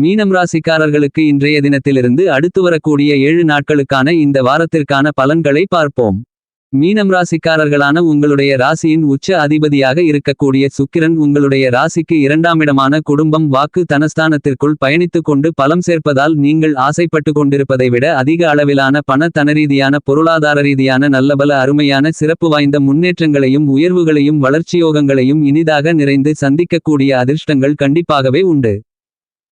மீனம் ராசிக்காரர்களுக்கு இன்றைய தினத்திலிருந்து அடுத்து வரக்கூடிய ஏழு நாட்களுக்கான இந்த வாரத்திற்கான பலன்களை பார்ப்போம். மீனம் ராசிக்காரர்களான உங்களுடைய ராசியின் உச்ச அதிபதியாக இருக்கக்கூடிய சுக்கிரன் உங்களுடைய ராசிக்கு இரண்டாமிடமான குடும்பம் வாக்கு தனஸ்தானத்திற்குள் பயணித்துக் கொண்டு பலம் சேர்ப்பதால் நீங்கள் ஆசைப்பட்டு கொண்டிருப்பதை விட அதிக அளவிலான பண தனரீதியான பொருளாதார ரீதியான நல்லபல அருமையான சிறப்பு வாய்ந்த முன்னேற்றங்களையும் உயர்வுகளையும் வளர்ச்சியோகங்களையும் இனிதாக நிறைந்து சந்திக்கக்கூடிய அதிர்ஷ்டங்கள் கண்டிப்பாகவே உண்டு.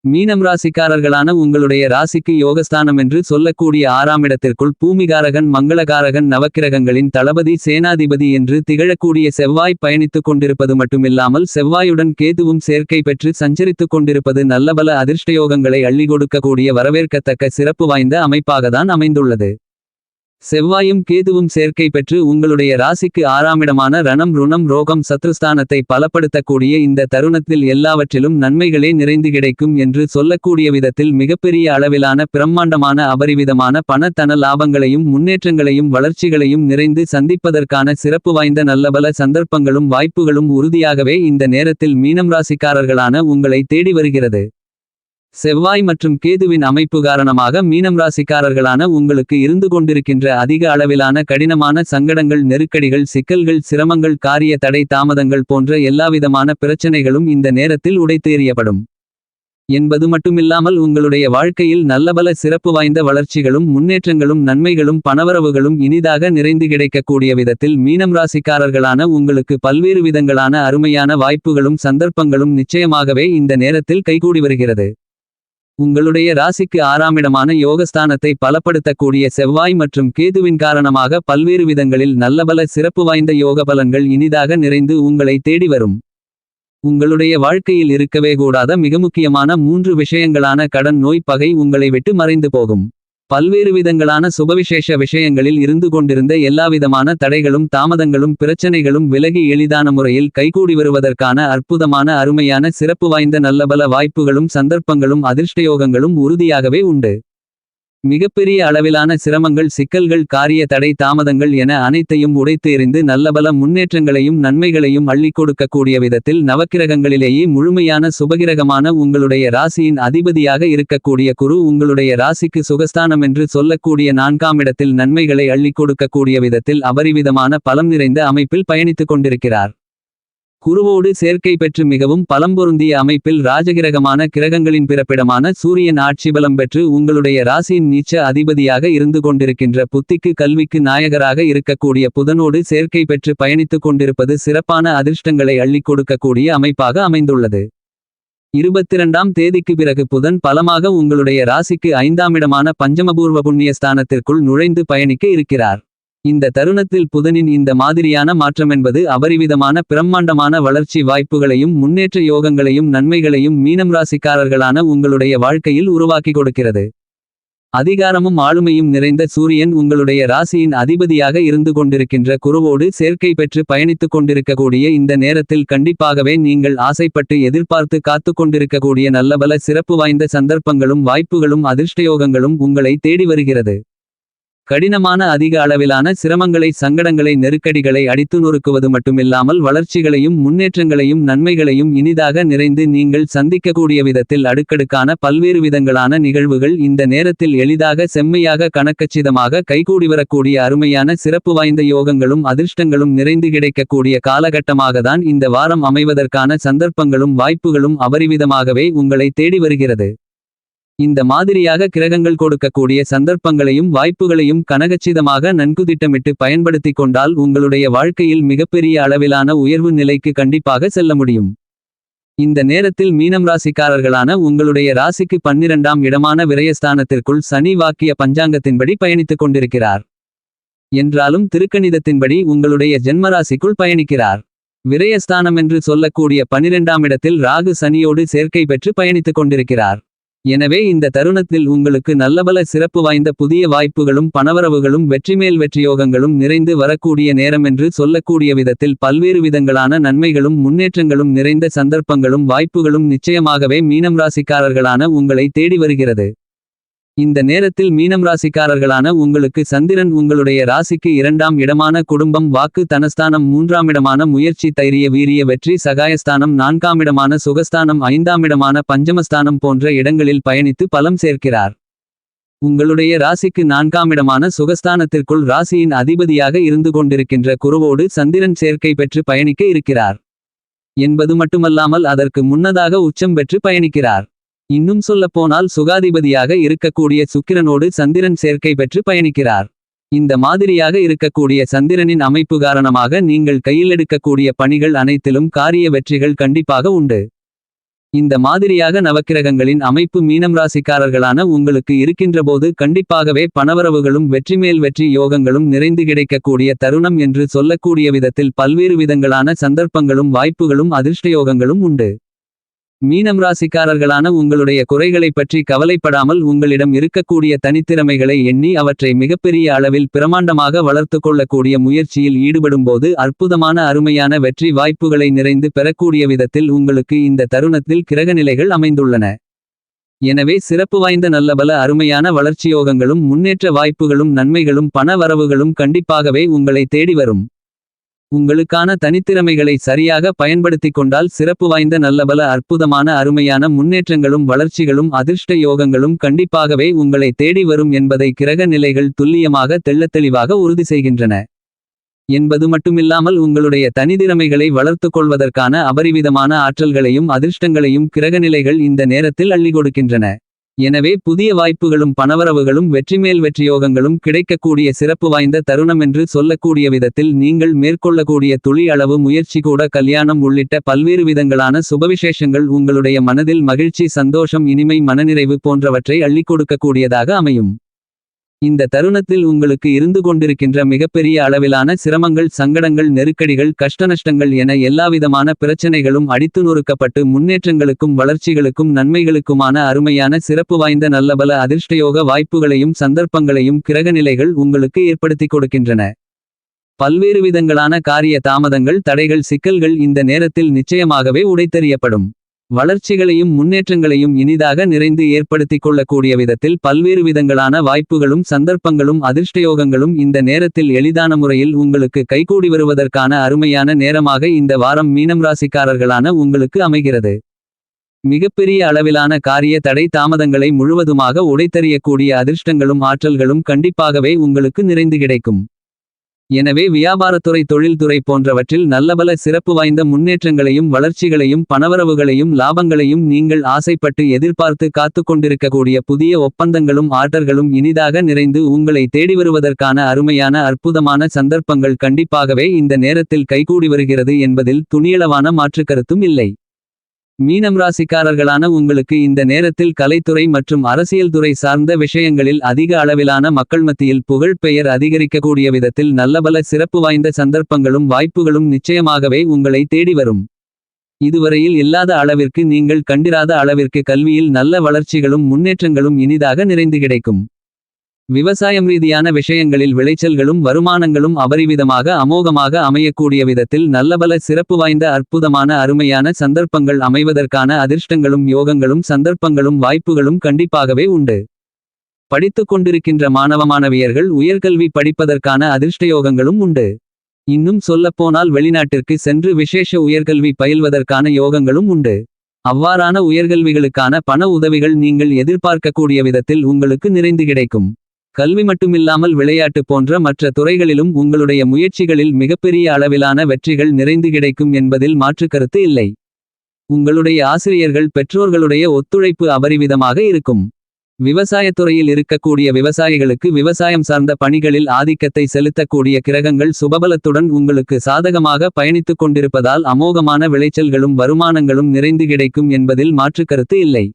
மீனம் ராசிக்காரர்களான உங்களுடைய ராசிக்கு யோகஸ்தானம் என்று சொல்லக்கூடிய ஆறாமிடத்திற்குள் பூமிகாரகன் மங்களகாரகன் நவக்கிரகங்களின் தளபதி சேனாதிபதி என்று திகழக்கூடிய செவ்வாய் பயணித்துக் கொண்டிருப்பது மட்டுமில்லாமல் செவ்வாயுடன் கேதுவும் சேர்க்கை பெற்று சஞ்சரித்துக் கொண்டிருப்பது நல்லபல அதிர்ஷ்டயோகங்களை அள்ளி கொடுக்கக்கூடிய வரவேற்கத்தக்க சிறப்பு வாய்ந்த அமைப்பாகத்தான் அமைந்துள்ளது. செவ்வாயும் கேதுவும் சேர்க்கை பெற்று உங்களுடைய ராசிக்கு ஆறாமிடமான ரணம் ருணம் ரோகம் சத்ருஸ்தானத்தை பலப்படுத்தக்கூடிய இந்த தருணத்தில் எல்லாவற்றிலும் நன்மைகளே நிறைந்து கிடைக்கும் என்று சொல்லக்கூடிய விதத்தில் மிகப்பெரிய அளவிலான பிரம்மாண்டமான அபரிவிதமான பணத்தன லாபங்களையும் முன்னேற்றங்களையும் வளர்ச்சிகளையும் நிறைந்து சந்திப்பதற்கான சிறப்பு வாய்ந்த நல்லபல சந்தர்ப்பங்களும் வாய்ப்புகளும் உறுதியாகவே இந்த நேரத்தில் மீனம் ராசிக்காரர்களான உங்களை தேடி வருகிறது. செவ்வாய் மற்றும் கேதுவின் அமைப்பு காரணமாக மீனம் ராசிக்காரர்களான உங்களுக்கு இருந்து கொண்டிருக்கின்ற அதிக அளவிலான கடினமான சங்கடங்கள் நெருக்கடிகள் சிக்கல்கள் சிரமங்கள் காரிய தடை தாமதங்கள் போன்ற எல்லாவிதமான பிரச்சனைகளும் இந்த நேரத்தில் உடைத்தேறியப்படும். என்பது மட்டுமில்லாமல் உங்களுடைய வாழ்க்கையில் நல்லபல சிறப்பு வாய்ந்த வளர்ச்சிகளும் முன்னேற்றங்களும் நன்மைகளும் பணவரவுகளும் இனிதாக நிறைந்து கிடைக்கக்கூடிய விதத்தில் மீனம் ராசிக்காரர்களான உங்களுக்கு பல்வேறு விதங்களான அருமையான வாய்ப்புகளும் சந்தர்ப்பங்களும் நிச்சயமாகவே இந்த நேரத்தில் கைகூடி வருகிறது. உங்களுடைய ராசிக்கு ஆறாமிடமான யோகஸ்தானத்தை பலப்படுத்தக்கூடிய செவ்வாய் மற்றும் கேதுவின் காரணமாக பல்வேறு விதங்களில் நல்லபல சிறப்பு வாய்ந்த யோக பலன்கள் இனிதாக நிறைந்து உங்களை தேடி வரும். உங்களுடைய வாழ்க்கையில் இருக்கவே கூடாத மிக முக்கியமான மூன்று விஷயங்களான கடன் நோய் பகை உங்களை விட்டு மறைந்து போகும். பல்வேறு விதங்களான சுபவிசேஷ விஷயங்களில் இருந்து கொண்டிருந்த எல்லாவிதமான தடைகளும் தாமதங்களும் பிரச்சனைகளும் விலகி எளிதான முறையில் கைகூடி வருவதற்கான அற்புதமான அருமையான சிறப்பு வாய்ந்த நல்லபல வாய்ப்புகளும் சந்தர்ப்பங்களும் அதிர்ஷ்டயோகங்களும் உறுதியாகவே உண்டு. மிகப்பெரிய அளவிலான சிரமங்கள் சிக்கல்கள் காரிய தடை தாமதங்கள் என அனைத்தையும் உடைத்து எறிந்து நல்லபல முன்னேற்றங்களையும் நன்மைகளையும் அள்ளிக் கொடுக்கக்கூடிய விதத்தில் நவக்கிரகங்களிலேயே முழுமையான சுபகிரகமான உங்களுடைய ராசியின் அதிபதியாக இருக்கக்கூடிய குரு உங்களுடைய ராசிக்கு சுகஸ்தானம் என்று சொல்லக்கூடிய நான்காம் இடத்தில் நன்மைகளை அள்ளிக் கொடுக்கக்கூடிய விதத்தில் அபரிவிதமான பலம் நிறைந்த அமைப்பில் பயணித்துக் கொண்டிருக்கிறார். குருவோடு சேர்க்கை பெற்று மிகவும் பலம்பொருந்திய அமைப்பில் ராஜகிரகமான கிரகங்களின் பிறப்பிடமான சூரியன் ஆட்சி பலம் பெற்று உங்களுடைய ராசியின் நீச்ச அதிபதியாக இருந்து கொண்டிருக்கின்ற புத்திக்கு கல்விக்கு நாயகராக இருக்கக்கூடிய புதனோடு சேர்க்கை பெற்று பயணித்துக் கொண்டிருப்பது சிறப்பான அதிர்ஷ்டங்களை அள்ளிக் கொடுக்கக்கூடிய அமைப்பாக அமைந்துள்ளது. இருபத்திரண்டாம் தேதிக்கு பிறகு புதன் பலமாக உங்களுடைய ராசிக்கு ஐந்தாமிடமான பஞ்சமபூர்வ புண்ணிய ஸ்தானத்திற்குள் நுழைந்து பயணிக்க இருக்கிறார். இந்த தருணத்தில் புதனின் இந்த மாதிரியான மாற்றமென்பது அபரிவிதமான பிரம்மாண்டமான வளர்ச்சி வாய்ப்புகளையும் முன்னேற்ற யோகங்களையும் நன்மைகளையும் மீனம் ராசிக்காரர்களான உங்களுடைய வாழ்க்கையில் உருவாக்கி கொடுக்கிறது. அதிகாரமும் ஆளுமையும் நிறைந்த சூரியன் உங்களுடைய ராசியின் அதிபதியாக இருந்து கொண்டிருக்கின்ற குருவோடு சேர்க்கை பெற்று பயணித்துக் கொண்டிருக்கக்கூடிய இந்த நேரத்தில் கண்டிப்பாகவே நீங்கள் ஆசைப்பட்டு எதிர்பார்த்து காத்து கொண்டிருக்கக்கூடிய நல்லபல சிறப்பு வாய்ந்த சந்தர்ப்பங்களும் வாய்ப்புகளும் அதிர்ஷ்டயோகங்களும் உங்களை தேடி வருகிறது. கடினமான அதிக அளவிலான சிரமங்களை சங்கடங்களை நெருக்கடிகளை அடித்து நொறுக்குவது மட்டுமில்லாமல் வளர்ச்சிகளையும் முன்னேற்றங்களையும் நன்மைகளையும் இனிதாக நிறைந்து நீங்கள் சந்திக்கக்கூடிய விதத்தில் அடுக்கடுக்கான பல்வேறு விதங்களான நிகழ்வுகள் இந்த நேரத்தில் எளிதாக செம்மையாக கணக்கச்சிதமாக கைகூடி வரக்கூடிய அருமையான சிறப்பு வாய்ந்த யோகங்களும் அதிர்ஷ்டங்களும் நிறைந்து கிடைக்கக்கூடிய காலகட்டமாகத்தான் இந்த வாரம் அமைவதற்கான சந்தர்ப்பங்களும் வாய்ப்புகளும் அபரிவிதமாகவே உங்களை தேடி வருகிறது. இந்த மாதிரியாக கிரகங்கள் கொடுக்கக்கூடிய சந்தர்ப்பங்களையும் வாய்ப்புகளையும் கனகச்சிதமாக நன்கு திட்டமிட்டு பயன்படுத்திக் கொண்டால் உங்களுடைய வாழ்க்கையில் மிகப்பெரிய அளவிலான உயர்வு நிலைக்கு கண்டிப்பாக செல்ல முடியும். இந்த நேரத்தில் மீனம் ராசிக்காரர்களான உங்களுடைய ராசிக்கு பன்னிரண்டாம் இடமான விரயஸ்தானத்திற்குள் சனி வாக்கிய பஞ்சாங்கத்தின்படி பயணித்துக் கொண்டிருக்கிறார். என்றாலும் திருக்கணிதத்தின்படி உங்களுடைய ஜென்மராசிக்குள் பயணிக்கிறார். விரயஸ்தானமென்று சொல்லக்கூடிய பனிரெண்டாம் இடத்தில் ராகு சனியோடு சேர்க்கை பெற்று பயணித்துக் கொண்டிருக்கிறார். எனவே இந்த தருணத்தில் உங்களுக்கு நல்லபல சிறப்பு வாய்ந்த புதிய வாய்ப்புகளும் பணவரவுகளும் வெற்றிமேல் வெற்றியோகங்களும் நிறைந்து வரக்கூடிய நேரமென்று சொல்லக்கூடிய விதத்தில் பல்வேறு விதங்களான நன்மைகளும் முன்னேற்றங்களும் நிறைந்த சந்தர்ப்பங்களும் வாய்ப்புகளும் நிச்சயமாகவே மீனம் ராசிக்காரர்களான உங்களை தேடி வருகிறது. இந்த நேரத்தில் மீனம் ராசிக்காரர்களான உங்களுக்கு சந்திரன் உங்களுடைய ராசிக்கு இரண்டாம் இடமான குடும்பம் வாக்கு தனஸ்தானம் மூன்றாம் இடமான முயற்சி தைரிய வீரிய வெற்றி சகாயஸ்தானம் நான்காம் இடமான சுகஸ்தானம் ஐந்தாம் இடமான பஞ்சமஸ்தானம் போன்ற இடங்களில் பயணித்து பலம் சேர்க்கிறார். உங்களுடைய ராசிக்கு நான்காம் இடமான சுகஸ்தானத்திற்குள் ராசியின் அதிபதியாக இருந்து கொண்டிருக்கின்ற குருவோடு சந்திரன் சேர்க்கை பெற்று பயணிக்க இருக்கிறார். என்பது மட்டுமல்லாமல் அதற்கு முன்னதாக உச்சம் பெற்று பயணிக்கிறார். இன்னும் சொல்லப்போனால் சுகாதிபதியாக இருக்கக்கூடிய சுக்கிரனோடு சந்திரன் சேர்க்கை பெற்று பயணிக்கிறார். இந்த மாதிரியாக இருக்கக்கூடிய சந்திரனின் அமைப்பு காரணமாக நீங்கள் கையில் எடுக்கக்கூடிய பணிகள் அனைத்திலும் காரிய வெற்றிகள் கண்டிப்பாக உண்டு. இந்த மாதிரியாக நவக்கிரகங்களின் அமைப்பு மீனம் ராசிக்காரர்களான உங்களுக்கு இருக்கின்றபோது கண்டிப்பாகவே பணவரவுகளும் வெற்றிமேல் வெற்றி யோகங்களும் நிறைந்து கிடைக்கக்கூடிய தருணம் என்று சொல்லக்கூடிய விதத்தில் பல்வேறு விதங்களான சந்தர்ப்பங்களும் வாய்ப்புகளும் அதிர்ஷ்டயோகங்களும் உண்டு. மீனம் ராசிக்காரர்களான உங்களுடைய குறைகளைப் பற்றி கவலைப்படாமல் உங்களிடம் இருக்கக்கூடிய தனித்திறமைகளை எண்ணி அவற்றை மிகப்பெரிய அளவில் பிரமாண்டமாக வளர்த்து கொள்ளக்கூடிய முயற்சியில் ஈடுபடும்போது அற்புதமான அருமையான வெற்றி வாய்ப்புகளை நிறைந்து பெறக்கூடிய விதத்தில் உங்களுக்கு இந்த தருணத்தில் கிரகநிலைகள் அமைந்துள்ளன. எனவே சிறப்பு வாய்ந்த நல்லபல அருமையான வளர்ச்சியோகங்களும் முன்னேற்ற வாய்ப்புகளும் நன்மைகளும் பண வரவுகளும் கண்டிப்பாகவே உங்களை தேடி வரும். உங்களுக்கான தனித்திறமைகளை சரியாக பயன்படுத்திக் கொண்டால் சிறப்பு வாய்ந்த நல்லபல அற்புதமான அருமையான முன்னேற்றங்களும் வளர்ச்சிகளும் அதிர்ஷ்ட யோகங்களும் கண்டிப்பாகவே உங்களை தேடி வரும் என்பதை கிரக நிலைகள் துல்லியமாக தெள்ளத்தெளிவாக உறுதி செய்கின்றன. என்பது மட்டுமில்லாமல் உங்களுடைய தனித்திறமைகளை வளர்த்துக் கொள்வதற்கான அபரிவிதமான ஆற்றல்களையும் அதிர்ஷ்டங்களையும் கிரகநிலைகள் இந்த நேரத்தில் அள்ளி கொடுக்கின்றன. எனவே புதிய வாய்ப்புகளும் பணவரவுகளும் வெற்றிமேல் வெற்றியோகங்களும் கிடைக்கக்கூடிய சிறப்பு வாய்ந்த தருணமென்று சொல்லக்கூடிய விதத்தில் நீங்கள் மேற்கொள்ளக்கூடிய துளி அளவு முயற்சி கூட கல்யாணம் உள்ளிட்ட பல்வேறு விதங்களான சுபவிசேஷங்கள் உங்களுடைய மனதில் மகிழ்ச்சி சந்தோஷம் இனிமை மனநிறைவு போன்றவற்றை அள்ளிக் கொடுக்கக்கூடியதாக அமையும். இந்த தருணத்தில் உங்களுக்கு இருந்து கொண்டிருக்கின்ற மிகப்பெரிய அளவிலான சிரமங்கள் சங்கடங்கள் நெருக்கடிகள் கஷ்டநஷ்டங்கள் என எல்லாவிதமான பிரச்சனைகளும் அடித்து நொறுக்கப்பட்டு முன்னேற்றங்களுக்கும் வளர்ச்சிகளுக்கும் நன்மைகளுக்குமான அருமையான சிறப்பு வாய்ந்த நல்லபல அதிர்ஷ்டயோக வாய்ப்புகளையும் சந்தர்ப்பங்களையும் கிரகநிலைகள் உங்களுக்கு ஏற்படுத்திக் கொடுக்கின்றன. பல்வேறு விதங்களான காரிய தாமதங்கள் தடைகள் சிக்கல்கள் இந்த நேரத்தில் நிச்சயமாகவே உடைத்தறியப்படும். வளர்ச்சிகளையும் முன்னேற்றங்களையும் இனிதாக நிறைந்து ஏற்படுத்திக் கொள்ளக்கூடிய விதத்தில் பல்வேறு விதங்களான வாய்ப்புகளும் சந்தர்ப்பங்களும் அதிர்ஷ்டயோகங்களும் இந்த நேரத்தில் எளிதான முறையில் உங்களுக்கு கைகூடி வருவதற்கான அருமையான நேரமாக இந்த வாரம் மீனம் ராசிக்காரர்களான உங்களுக்கு அமைகிறது. மிகப்பெரிய அளவிலான காரிய தடை தாமதங்களை முழுவதுமாக உடைத்தறியக்கூடிய அதிர்ஷ்டங்களும் ஆற்றல்களும் கண்டிப்பாகவே உங்களுக்கு நிறைந்து கிடைக்கும். எனவே வியாபாரத்துறை தொழில்துறை போன்றவற்றில் நல்லபல சிறப்பு வாய்ந்த முன்னேற்றங்களையும் வளர்ச்சிகளையும் பணவரவுகளையும் லாபங்களையும் நீங்கள் ஆசைப்பட்டு எதிர்பார்த்து காத்து கொண்டிருக்கக்கூடிய புதிய ஒப்பந்தங்களும் ஆர்டர்களும் இனிதாக நிறைந்து உங்களை தேடி வருவதற்கான அருமையான அற்புதமான சந்தர்ப்பங்கள் கண்டிப்பாகவே இந்த நேரத்தில் கைகூடி வருகிறது என்பதில் துணியளவான மாற்றுக்கருத்தும் இல்லை. மீனம் ராசிக்காரர்களான உங்களுக்கு இந்த நேரத்தில் கலைத்துறை மற்றும் அரசியல் துறை சார்ந்த விஷயங்களில் அதிக அளவிலான மக்கள் மத்தியில் புகழ் பெயர் அதிகரிக்கக்கூடிய விதத்தில் நல்லபல சிறப்பு வாய்ந்த சந்தர்ப்பங்களும் வாய்ப்புகளும் நிச்சயமாகவே உங்களை தேடி வரும். இதுவரையில் இல்லாத அளவிற்கு நீங்கள் கண்டிராத அளவிற்கு கல்வியில் நல்ல வளர்ச்சிகளும் முன்னேற்றங்களும் இனிதாக நிறைந்து கிடைக்கும். விவசாயம் ரீதியான விஷயங்களில் விளைச்சல்களும் வருமானங்களும் அபரிவிதமாக அமோகமாக அமையக்கூடிய விதத்தில் நல்லபல சிறப்பு வாய்ந்த அற்புதமான அருமையான சந்தர்ப்பங்கள் அமைவதற்கான அதிர்ஷ்டங்களும் யோகங்களும் சந்தர்ப்பங்களும் வாய்ப்புகளும் கண்டிப்பாகவே உண்டு. படித்துக் கொண்டிருக்கின்ற மாணவ மாணவியர்கள் உயர்கல்வி படிப்பதற்கான அதிர்ஷ்டயோகங்களும் உண்டு. இன்னும் சொல்லப்போனால் வெளிநாட்டிற்கு சென்று விசேஷ உயர்கல்வி பயில்வதற்கான யோகங்களும் உண்டு. அவ்வாறான உயர்கல்விகளுக்கான பண உதவிகள் நீங்கள் எதிர்பார்க்கக்கூடிய விதத்தில் உங்களுக்கு நிறைந்து கிடைக்கும். கல்வி மட்டுமில்லாமல் விளையாட்டு போன்ற மற்ற துறைகளிலும் உங்களுடைய முயற்சிகளில் மிகப்பெரிய அளவிலான வெற்றிகள் நிறைந்து கிடைக்கும் என்பதில் மாற்றுக்கருத்து இல்லை. உங்களுடைய ஆசிரியர்கள் பெற்றோர்களுடைய ஒத்துழைப்பு அபரிவிதமாக இருக்கும். விவசாயத்துறையில் இருக்கக்கூடிய விவசாயிகளுக்கு விவசாயம் சார்ந்த பணிகளில் ஆதிக்கத்தை செலுத்தக்கூடிய கிரகங்கள் சுபபலத்துடன் உங்களுக்கு சாதகமாக பயணித்துக் கொண்டிருப்பதால் அமோகமான விளைச்சல்களும் வருமானங்களும் நிறைந்து கிடைக்கும் என்பதில் மாற்றுக்கருத்து இல்லை.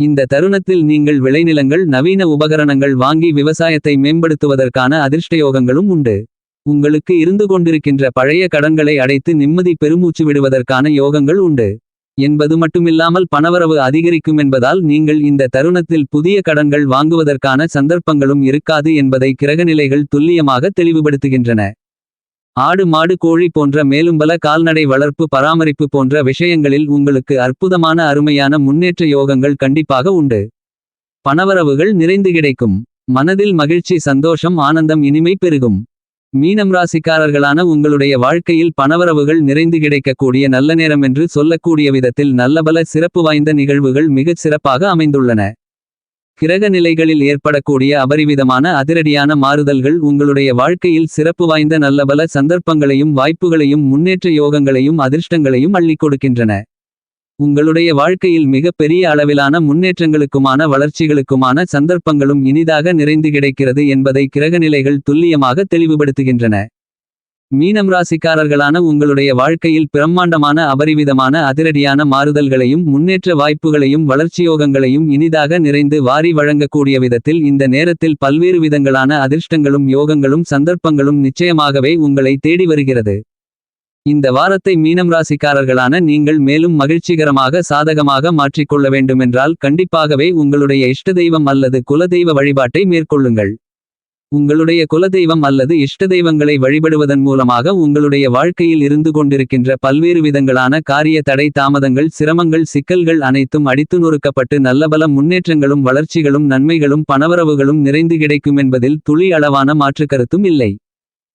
இந்த தருணத்தில் நீங்கள் விளைநிலங்கள் நவீன உபகரணங்கள் வாங்கி விவசாயத்தை மேம்படுத்துவதற்கான அதிர்ஷ்டயோகங்களும் உண்டு. உங்களுக்கு இருந்து கொண்டிருக்கின்ற பழைய கடன்களை அடைத்து நிம்மதி பெருமூச்சு விடுவதற்கான யோகங்கள் உண்டு. என்பது மட்டுமில்லாமல் பணவரவு அதிகரிக்கும் என்பதால் நீங்கள் இந்த தருணத்தில் புதிய கடன்கள் வாங்குவதற்கான சந்தர்ப்பங்களும் இருக்காது என்பதை கிரகநிலைகள் துல்லியமாக தெளிவுபடுத்துகின்றன. ஆடு மாடு கோழி போன்ற மேலும்பல கால்நடை வளர்ப்பு பராமரிப்பு போன்ற விஷயங்களில் உங்களுக்கு அற்புதமான அருமையான முன்னேற்ற யோகங்கள் கண்டிப்பாக உண்டு. பணவரவுகள் நிறைந்து கிடைக்கும். மனதில் மகிழ்ச்சி சந்தோஷம் ஆனந்தம் இனிமை பெருகும். மீனம் ராசிக்காரர்களான உங்களுடைய வாழ்க்கையில் பணவரவுகள் நிறைந்து கிடைக்கக்கூடிய நல்ல நேரம் என்று சொல்லக்கூடிய விதத்தில் நல்லபல சிறப்பு வாய்ந்த நிகழ்வுகள் மிகச் சிறப்பாக அமைந்துள்ளன. கிரக நிலைகளில் ஏற்படக்கூடிய அபரிவிதமான அதிரடியான மாறுதல்கள் உங்களுடைய வாழ்க்கையில் சிறப்பு வாய்ந்த நல்லபல சந்தர்ப்பங்களையும் வாய்ப்புகளையும் முன்னேற்ற யோகங்களையும் அதிர்ஷ்டங்களையும் அள்ளிக் கொடுக்கின்றன. உங்களுடைய வாழ்க்கையில் மிக பெரிய அளவிலான முன்னேற்றங்களுக்குமான வளர்ச்சிகளுக்குமான சந்தர்ப்பங்களும் இனிதாக நிறைந்து கிடைக்கிறது என்பதை கிரகநிலைகள் துல்லியமாக தெளிவுபடுத்துகின்றன. மீனம் ராசிக்காரர்களான உங்களுடைய வாழ்க்கையில் பிரம்மாண்டமான அபரிவிதமான அதிரடியான மாறுதல்களையும் முன்னேற்ற வாய்ப்புகளையும் வளர்ச்சியோகங்களையும் இனிதாக நிறைந்து வாரி வழங்கக்கூடிய விதத்தில் இந்த நேரத்தில் பல்வேறு விதங்களான அதிர்ஷ்டங்களும் யோகங்களும் சந்தர்ப்பங்களும் நிச்சயமாகவே உங்களை தேடி வருகிறது. இந்த வாரத்தை மீனம் ராசிக்காரர்களான நீங்கள் மேலும் மகிழ்ச்சிகரமாக சாதகமாக மாற்றிக்கொள்ள வேண்டுமென்றால் கண்டிப்பாகவே உங்களுடைய இஷ்ட தெய்வம் அல்லது குலதெய்வ வழிபாட்டை மேற்கொள்ளுங்கள். உங்களுடைய குலதெய்வம் அல்லது இஷ்ட தெய்வங்களை வழிபடுவதன் மூலமாக உங்களுடைய வாழ்க்கையில் இருந்து கொண்டிருக்கின்ற பல்வேறு விதங்களான காரிய தடை தாமதங்கள் சிரமங்கள் சிக்கல்கள் அனைத்தும் அடித்து நொறுக்கப்பட்டு நல்லபல முன்னேற்றங்களும் வளர்ச்சிகளும் நன்மைகளும் பணவரவுகளும் நிறைந்து கிடைக்கும் என்பதில் துளி அளவான மாற்றுக்கருத்தும் இல்லை.